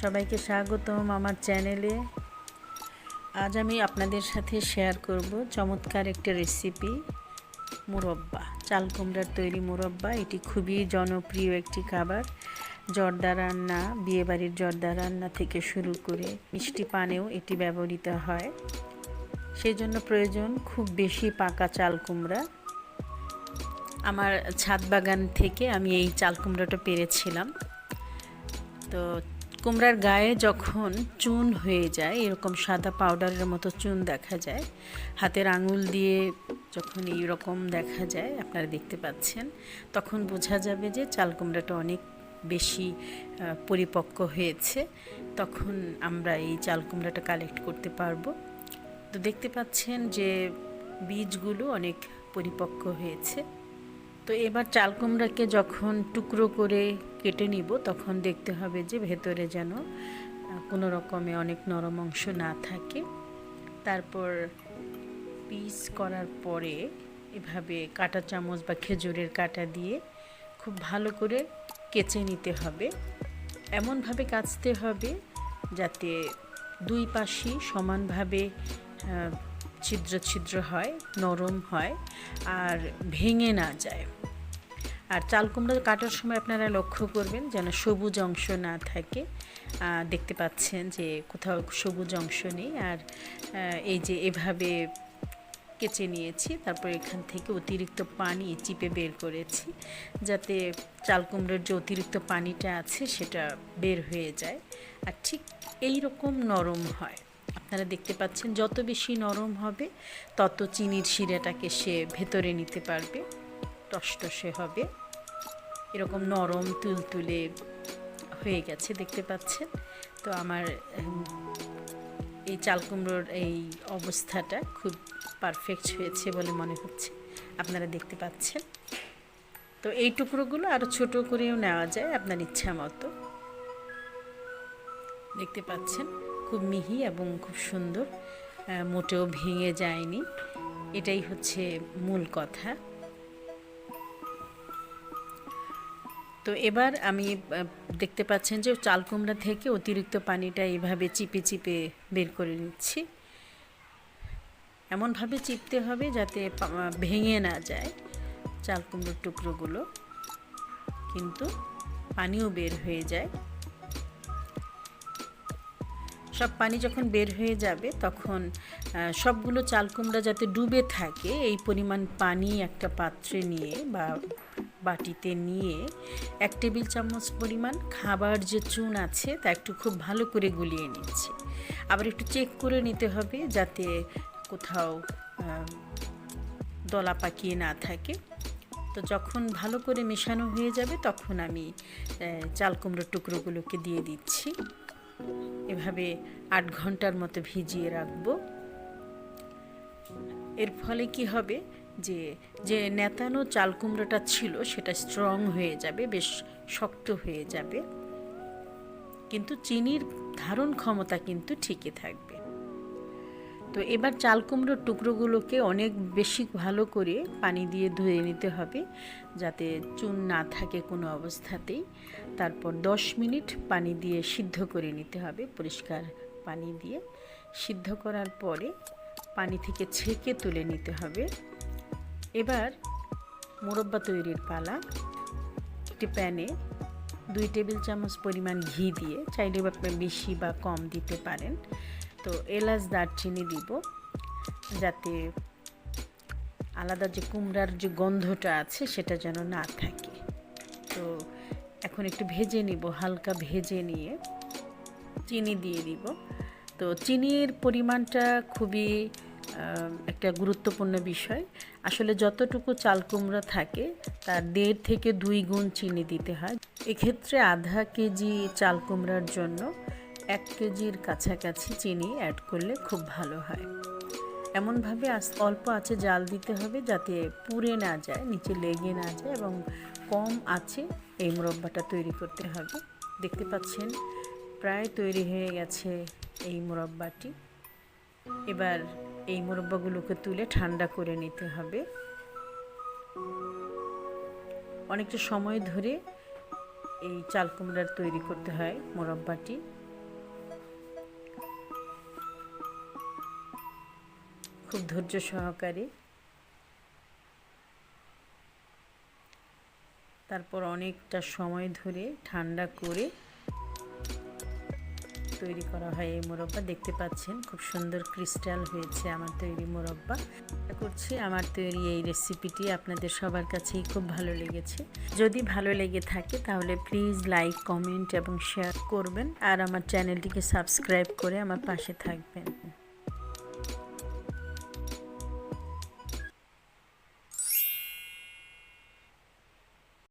সবাইকে স্বাগতম আমার চ্যানেলে। আজ আমি আপনাদের সাথে শেয়ার করব চমৎকার একটা রেসিপি মুরব্বা চাল কুমড়ার তৈরি মুরব্বা। এটি খুবই জনপ্রিয় একটি খাবার। জর্দা রান্না, বিয়েবাড়ির জর্দা রান্না থেকে শুরু করে মিষ্টি পানেও এটি ব্যবহৃত হয়। সেই জন্য প্রয়োজন খুব বেশি পাকা চাল কুমড়া আমার ছাদ বাগান থেকে আমি এই চাল কুমড়াটা পেরেছিলাম। তো কুমড়ার গায়ে যখন চুন হয়ে যায়, এরকম সাদা পাউডারের মতো চুন দেখা যায়, হাতের আঙুল দিয়ে যখন এইরকম দেখা যায়, আপনারা দেখতে পাচ্ছেন, তখন বোঝা যাবে যে চাল কুমড়াটা অনেক বেশি পরিপক্ক হয়েছে। তখন আমরা এই চাল কুমড়াটা কালেক্ট করতে পারব। তো দেখতে পাচ্ছেন যে বীজগুলো অনেক পরিপক্ক হয়েছে। তো এবার চাল কুমড়াকে যখন টুকরো করে কেটে নিব, তখন দেখতে হবে যে ভেতরে যেন কোনো রকমে অনেক নরম অংশ না থাকে। তারপর পিস করার পরে এভাবে কাটা চামচ বা খেজুরের কাটা দিয়ে খুব ভালো করে কেচে নিতে হবে। এমনভাবে কাচতে হবে যাতে দুই পাশই সমানভাবে ছিদ্র ছিদ্র হয়, নরম হয় আর ভেঙে না যায়। আর চাল কুমড়া কাটার সময় আপনারা লক্ষ্য করবেন যেন সবুজ অংশ না থাকে। দেখতে পাচ্ছেন যে কোথাও সবুজ অংশ নেই আর এই যে এভাবে কেচে নিয়েছি, তারপর এখান থেকে অতিরিক্ত পানি চিপে বের করেছি যাতে চাল কুমড়োর যে অতিরিক্ত পানিটা আছে সেটা বের হয়ে যায়। আর ঠিক এই রকম নরম হয়। আপনারা দেখতে পাচ্ছেন, যত বেশি নরম হবে, তত চিনির শিরাটাকে সে ভেতরে নিতে পারবে, টসটসে হবে। এরকম নরম তুলতুলে হয়ে গেছে, দেখতে পাচ্ছেন? তো আমার এই চাল কুমড়োর এই অবস্থাটা খুব পারফেক্ট হয়েছে বলে মনে হচ্ছে। আপনারা দেখতে পাচ্ছেন? তো এই টুকরোগুলো আরও ছোট করেও নেওয়া যায় আপনার ইচ্ছা মতো। দেখতে পাচ্ছেন? খুব মিহি এবং খুব সুন্দর মোটেও ভেঙে যায়নি। এটাই হচ্ছে মূল কথা। তো এবার আমি দেখতে পাচ্ছেন যে চাল কুমড়া থেকে অতিরিক্ত পানিটা এইভাবে চিপে চিপে বের করে নিচ্ছি। এমনভাবে চিপতে হবে যাতে ভেঙে না যায় চাল কুমড়োর টুকরোগুলো। কিন্তু পানিও বের হয়ে যায়। সব পানি যখন বের হয়ে যাবে তখন সবগুলো চাল কুমড়া যাতে ডুবে থাকে, এই পরিমাণ পানি একটা পাত্রে নিয়ে বা বাটিতে নিয়ে এক টেবিল চামচ পরিমাণ খাবার যে চুন আছে তা একটু খুব ভালো করে গুলিয়ে নিচ্ছি। আবার একটু চেক করে নিতে হবে যাতে কোথাও দলা পাকিয়ে না থাকে। তো যখন ভালো করে মেশানো হয়ে যাবে তখন আমি চাল কুমড়োর টুকরোগুলোকে দিয়ে দিচ্ছি। এভাবে আট ঘণ্টার মতো ভিজিয়ে রাখব। এর ফলে কি হবে যে যে নেতানো চাল কুমড়োটা ছিল সেটা স্ট্রং হয়ে যাবে, বেশ শক্ত হয়ে যাবে। কিন্তু চিনির ধারণ ক্ষমতা কিন্তু ঠিকই থাকবে। তো এবার চাল কুমড়োর টুকরোগুলোকে অনেক বেশি ভালো করে পানি দিয়ে ধুয়ে নিতে হবে যাতে চুন না থাকে কোনো অবস্থাতেই। তারপর দশ মিনিট পানি দিয়ে সিদ্ধ করে নিতে হবে, পরিষ্কার পানি দিয়ে। সিদ্ধ করার পরে পানি থেকে ছেঁকে তুলে নিতে হবে। এবার মোরব্বা তৈরির পালা, একটি প্যানে দুই টেবিল চামচ পরিমাণ ঘি দিয়ে, চাইলে আপনি বেশি বা কম দিতে পারেন। তো এলাচ দারচিনি দিব, যাতে আলাদা যে কুমড়ার যে গন্ধটা আছে সেটা যেন না থাকে। তো এখন একটু ভেজে নিব, হালকা ভেজে নিয়ে চিনি দিয়ে দিব। তো চিনির পরিমাণটা খুবই একটা গুরুত্বপূর্ণ বিষয়। আসলে যতটুকু চাল কুমড়া থাকে, তার দেড় থেকে দুই গুণ চিনি দিতে হয়। এক্ষেত্রে আধা কেজি চাল কুমড়ার জন্য এক কেজির কাছাকাছি চিনি অ্যাড করলে খুব ভালো হয়। এমনভাবে অল্প আছে জাল দিতে হবে যাতে পুড়ে না যায়, নিচে লেগে না যায় এবং কম আছে এই মুরব্বাটা তৈরি করতে হবে। দেখতে পাচ্ছেন, প্রায় তৈরি হয়ে গেছে এই মুরব্বাটি। এবার এই মুরব্বাগুলোকে তুলে ঠান্ডা করে নিতে হবে। অনেকটা সময় ধরে এই চাল কুমড়ার তৈরি করতে হয় মোরব্বাটি। খুব ধৈর্য সহকারে। তারপর অনেকটা সময় ধরে ঠান্ডা করে তৈরি করা হয় এই মোরব্বা। দেখতে পাচ্ছেন, খুব সুন্দর ক্রিস্টাল হয়েছে আমার তৈরি মোরব্বা। করছি আমার তৈরি এই রেসিপিটি আপনাদের সবার কাছেই খুব ভালো লেগেছে। যদি ভালো লেগে থাকে তাহলে প্লিজ লাইক, কমেন্ট এবং শেয়ার করবেন। আর আমার চ্যানেলটিকে সাবস্ক্রাইব করে আমার পাশে থাকবেন।